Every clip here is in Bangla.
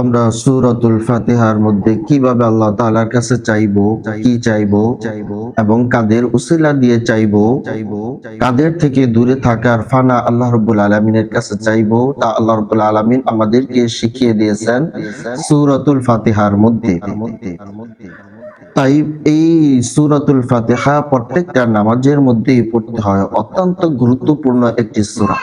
আমরা সূরাতুল ফাতিহার মধ্যে কীভাবে আল্লাহ তাআলার কাছে চাইব, কি চাইব চাইব এবং কাদের উসিলা দিয়ে চাইব চাইব, কাদের থেকে দূরে থাকার ফানা আল্লাহ রাব্বুল আলামিনের কাছে চাইব, তা আল্লাহ রাব্বুল আলামিন আমাদেরকে শিখিয়ে দিয়েছেন সূরাতুল ফাতিহার মধ্যে। তাই এই সূরাতুল ফাতিহা প্রত্যেকটা নামাজের মধ্যেই পড়তে হয়। অত্যন্ত গুরুত্বপূর্ণ একটি সূরা।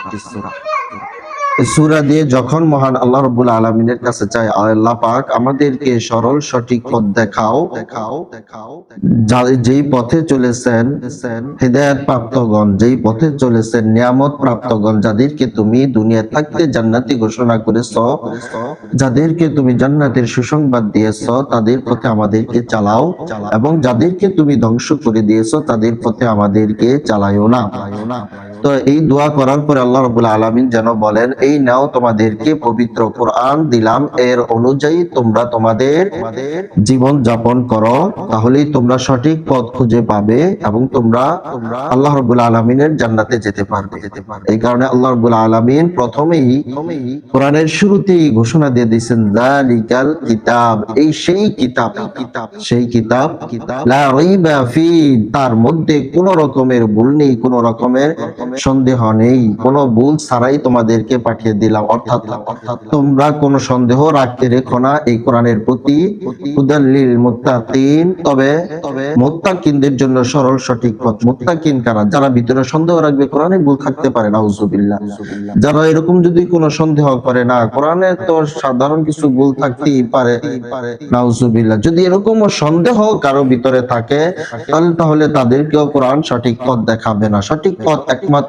সূরা দিয়ে যখন মহান আল্লাহ রাব্বুল আলামিনের কাছে চাই আল্লাহ পাক, আমাদেরকে সরল, সঠিক পথ দেখাও। দেখাও দেখাও যেই পথে চলেছেন, হেদায়েত প্রাপ্তগণ, যেই পথে চলেছেন, নিয়ামত প্রাপ্তগণ, যাদেরকে তুমি দুনিয়া থাকতে জান্নাতি ঘোষণা করেছ, যাদেরকে তুমি জান্নাতের সুসংবাদ দিয়েছ, তাদের পথে আমাদেরকে চালাও এবং যাদেরকে তুমি ধ্বংস করে দিয়েছ, তাদের পথে আমাদেরকে চালায়ও না। তো এই দোয়া করার পরে আল্লাহ রাব্বুল আলামিন যেন বলেন, এই নাও তোমাদেরকে পবিত্র কোরআন দিলাম। এর অনুযায়ী তোমরা তোমাদের জীবন যাপন করো। তাহলেই তোমরা সঠিক পথ খুঁজে পাবে এবং তোমরা আল্লাহ রাব্বুল আলামিনের জান্নাতে যেতে পারবে। এই কারণে আল্লাহ রাব্বুল আলামিন প্রথমেই কোরআনের শুরুতেই ঘোষণা দিয়ে দিয়েছেন, যালিকাল কিতাব। এই সেই কিতাব কিতাব সেই কিতাব কিতাব তার মধ্যে কোন রকমের ভুল নেই, কোন রকমের সন্দেহ নেই। কোন ভুল ছাড়াই তোমাদেরকে পাঠিয়ে দিলাম, অর্থাৎ তোমরা কোনো সন্দেহ রাখতে রেখো না এই কোরআনের প্রতি। হুদাল্লিল তবে মুত্তাকিনদের জন্য সরল, সঠিক পথ। মুত্তাকিন কারা? যারা ভিতরে সন্দেহ রাখবে, কোরআনে ভুল থাকতে পারে, নাউজুবিল্লাহ। যারা এরকম যদি কোনো সন্দেহ করে না, কোরআনে তো সাধারণ কিছু ভুল থাকতেই পারে, নাউজুবিল্লাহ। যদি এরকম সন্দেহ কারও ভিতরে থাকে, তাহলে তাদেরকেও কোরআন সঠিক পথ দেখাবে না। সঠিক পথ একমাত্র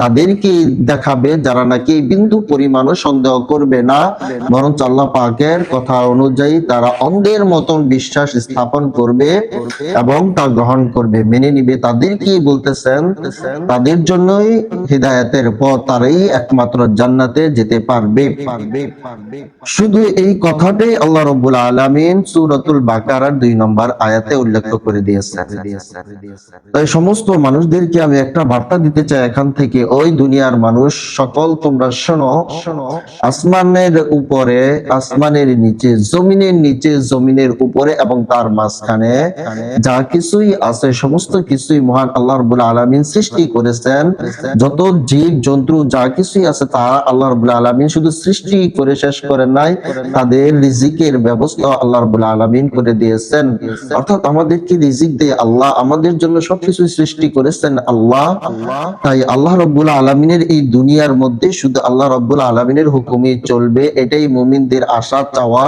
তাদেরকে দেখাবে, যারা নাকি বিন্দু পরিমাণও সন্দেহ করবে না। বরং আল্লাহ পাকের কথা অনুযায়ী তারা অন্ধের মতন বিশ্বাস স্থাপন করবে এবং তা গ্রহণ করবে। মেনে নিবে তাদেরকে বলতেছেন, তাদের জন্যই হৃদায়তের পথ, তারাই একমাত্র জান্নাতে যেতে পারবে। শুধু এই কথাটাই আল্লাহ রব্বুল আলামিন সূরাতুল বাকারার দুই নম্বর আয়াতে উল্লেখ করে দিয়েছেন। তাই সমস্ত মানুষদেরকে আমি একটা বার্তা দিতে চাই এখান থেকে, ওই দুনিয়ার মানুষ, সকল তোমরা শোনো আসমানের উপরে, আসমানের নিচে, জমিনের নিচে, জমিনের উপরে এবং তার মাঝখানে যা কিছুই আছে, সমস্ত কিছুই মহান আল্লাহ রাব্বুল আলামিন সৃষ্টি করেছেন। যত জীব জন্তু যা কিছুই আছে তা আল্লাহ রাব্বুল আলামিন শুধু সৃষ্টি করে, শেষ করেন নাই। তাদের রিজিকের ব্যবস্থা আল্লাহ রাব্বুল আলামিন করে দিয়েছেন। অর্থাৎ আমাদেরকে রিজিক দিয়ে আল্লাহ আমাদের জন্য সবকিছু সৃষ্টি করেছেন। আল্লাহ আল্লাহ তাই আল্লাহ রাব্বুল আলামিনের এই দুনিয়ার মধ্যে শুধু আল্লাহ রাব্বুল আলামিনের হুকুমই চলবে, এটাই মুমিনদের আশা, চাওয়া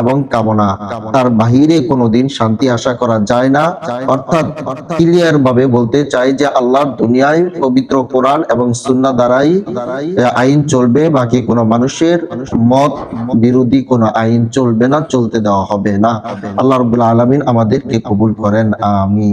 এবং কামনা। তার বাহিরে কোনোদিন শান্তি আশা করা যায় না। অর্থাৎ ক্লিয়ার ভাবে বলতে চাই যে আল্লাহর দুনিয়ায় পবিত্র কোরআন এবং সুন্নাহ দ্বারাই আইন চলবে, বাকি কোনো মানুষের মত বিরোধী কোনো আইন চলবে না, চলতে দেওয়া হবে না। আল্লাহ রাব্বুল আলামিন আমাদেরকে কবুল করেন, আমিন।